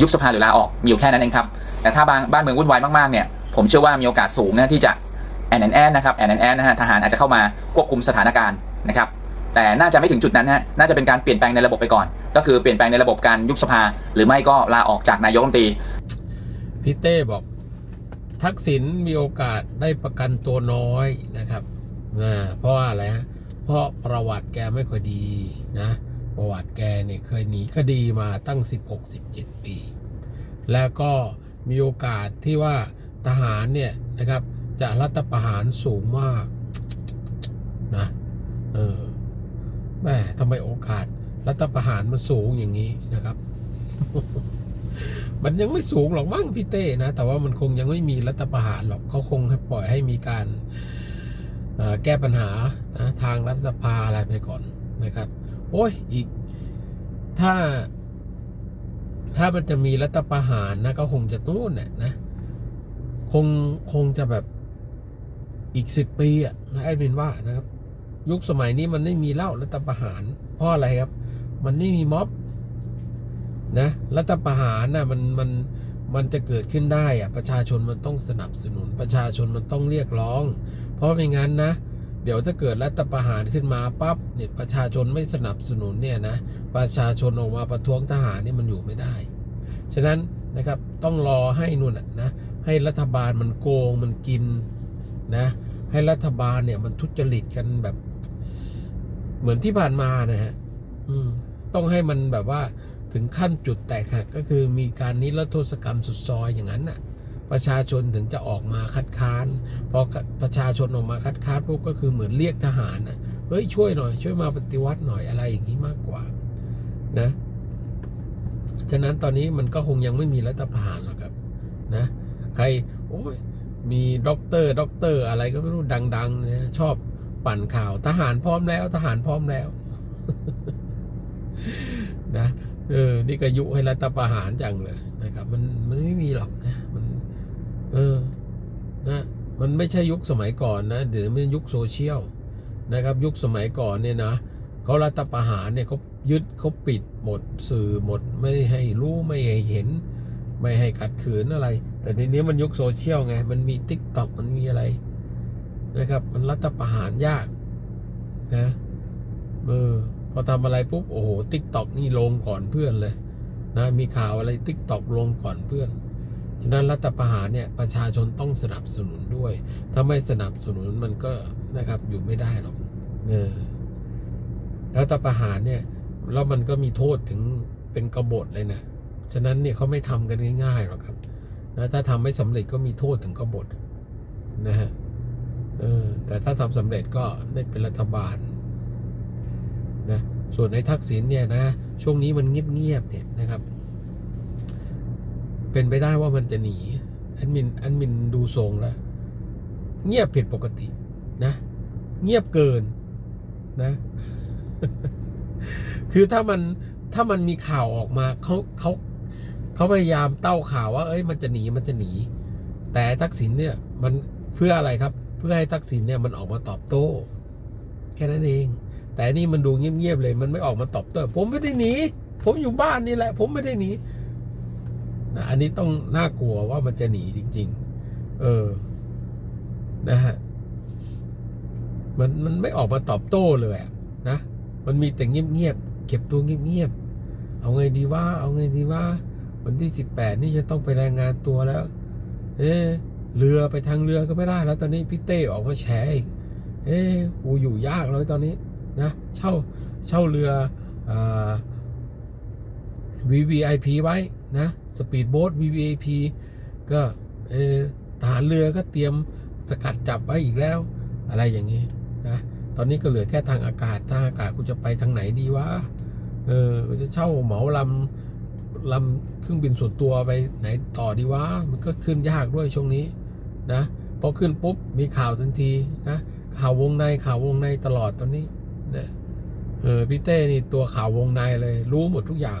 ยุบสภาหรือลาออกมีอยู่แค่นั้นเองครับ แต่ถ้าบางบ้านเมืองวุ่นวายมากๆเนี่ยผมเชื่อว่ามีโอกาสสูงนะที่จะแอนแอนแอนนะครับแอนแอนแอนนะฮะทหารอาจจะเข้ามาควบคุมสถานการณ์นะครับแต่น่าจะไม่ถึงจุดนั้นฮะน่าจะเป็นการเปลี่ยนแปลงในระบบไปก่อน ก็คือเปลี่ยนแปลงในระบบการยุบสภา หรือไม่ก็ลาออกจากนายกรัฐมนตรีพี่เต้บอก ทักษิณมีโอกาสได้ประกันตัวน้อยนะครับนะเพราะว่าอะไรฮะเพราะประวัติแกไม่ค่อยดีนะ ประวัติแกเนี่ยเคยหนีคดีมาตั้ง 16-17 ปี แล้วก็มีโอกาสที่ว่าทหารเนี่ยนะครับจะรัฐประหารสูงมากนะเออแม่ทำไมโอกาสรัฐประหารมันสูงอย่างนี้นะครับ มันยังไม่สูงหรอกมั้งพี่เต้นะ แต่ว่ามันคงยังไม่มีรัฐประหารหรอกเขาคงปล่อยให้มีการแก้ปัญหาทางรัฐสภาอะไรไปก่อน นะครับ โอ้ยอีก ถ้า ถ้ามันจะมีรัฐประหารนะก็คงจะนู่นน่ะนะ คงคงจะแบบอีกสิบปีอะนะไอ้บินว่านะครับ ยุคสมัยนี้มันไม่มีเล่ารัฐประหารเพราะอะไรครับ มันไม่มีม็อบนะรัฐประหารนะมันมันมันจะเกิดขึ้นได้อะประชาชนมันต้องสนับสนุนประชาชนมันต้องเรียกร้อง เพราะไม่งั้นนะ เดี๋ยวถ้าเกิดรัฐประหารขึ้นมาปั๊บเนี่ยประชาชนไม่สนับสนุนเนี่ยนะประชาชนออกมาประท้วงทหารนี่มันอยู่ไม่ได้ ฉะนั้นนะครับต้องรอให้นู่นน่ะนะให้รัฐบาลมันโกงมันกินนะให้รัฐบาลเนี่ยมันทุจริตกันแบบ เหมือนที่ผ่านมานะฮะต้องให้มันแบบว่าถึงขั้นจุดแตกหักก็คือมีการนิรโทษกรรมสุดซอยอย่างนั้นน่ะ ประชาชนถึงจะออกมาคัดค้านพอประชาชนออกมาคัดค้านปุ๊บก็คือเหมือนเรียกทหารนะเฮ้ยช่วยหน่อยช่วยมาปฏิวัติหน่อยอะไรอย่างนี้มากกว่านะฉะนั้นตอนนี้มันก็คงยังไม่มีรัฐประหารหรอกครับนะใครโอ้ยมีด็อกเตอร์ด็อกเตอร์อะไรก็ไม่รู้ดังๆนะชอบปั่นข่าวทหารพร้อมแล้ว ทหารพร้อมแล้วนะเออนี่ก็ยุให้รัฐประหารจังเลยนะครับ มันมันไม่มีหรอกนะมัน เออนะมันไม่ใช่ยุคสมัยก่อนนะเดี๋ยวมันยุคโซเชียลนะครับยุคสมัยก่อนเนี่ยนะเขารัฐประหารเนี่ยเขายึดเขาปิดหมดสื่อหมดไม่ให้รู้ไม่ให้เห็น ไม่ให้ขัดขืนอะไร แต่ทีนี้มันยุคโซเชียลไงมันมีติ๊กต็อกมันมีอะไรนะครับ มันรัฐประหารยากนะเออพอทำอะไรปุ๊บโอ้โหติ๊กต็อกนี่ลงก่อนเพื่อนเลยนะมีข่าวอะไรติ๊กต็อกลงก่อนเพื่อน ฉะนั้นรัฐประหารเนี่ยประชาชนต้องสนับสนุนด้วย ถ้าไม่สนับสนุนมันก็นะครับอยู่ไม่ได้หรอกเออรัฐประหารเนี่ยแล้วมันก็มีโทษถึงเป็นกบฏเลยนะฉะนั้นเนี่ยเขาไม่ทำกันง่ายๆหรอกครับนะถ้าทำไม่สำเร็จก็มีโทษถึงกบฏนะฮะเออแต่ถ้าทำสำเร็จก็ได้เป็นรัฐบาลนะส่วนในทักษิณเนี่ยนะช่วงนี้มันเงียบๆเนี่ยนะครับ เป็นไปได้ว่ามันจะหนีแอดมินแอดมินดูทรงแล้วเงียบผิดปกตินะ เงียบเกินนะ คือถ้ามันถ้ามันมีข่าวออกมาเขาเขาเขาพยายามเต้าข่าวว่า เอ้ย มันจะหนีมันจะหนี แต่ทักษิณเนี่ย มันเพื่ออะไรครับ เพื่อให้ทักษิณเนี่ยมันออกมาตอบโต้ แค่นั้นเอง แต่นี่มันดูเงียบๆเลย มันไม่ออกมาตอบโต้ผมไม่ได้หนี ผมอยู่บ้านนี่แหละ ผมไม่ได้หนี นะอันนี้ต้องน่ากลัวว่ามันจะหนีจริง ๆ เออ นะฮะ มันมันไม่ออกมาตอบโต้เลยนะ มันมีแต่เงียบๆ เก็บตัวเงียบๆ เอาไงดีว่า เอาไงดีว่า วันที่สิบแปดนี่จะต้องไปรายงานตัวแล้ว เอ๊เรือไปทางเรือก็ไม่ได้แล้ว ตอนนี้พี่เต้ออกมาแฉอีก เอ๊กูอยู่ยากเลยตอนนี้ นะ เช่า เช่าเรือ อ่า VVIP ไว้นะสปีดโบ๊ท VVIP ก็เออทหารเรือก็เตรียมสกัดจับไว้อีกแล้ว อะไรอย่างนี้นะตอนนี้ก็เหลือแค่ทางอากาศทางอากาศกูจะไปทางไหนดีวะเออกูจะเช่าเหมาลำลำเครื่องบินส่วนตัวไปไหนต่อดีวะมันก็ขึ้นยากด้วยช่วงนี้นะพอขึ้นปุ๊บมีข่าวทันทีนะข่าววงในข่าววงในตลอดตอนนี้เนี่ยเออพี่เต้นี่ตัวข่าววงในเลยรู้หมดทุกอย่าง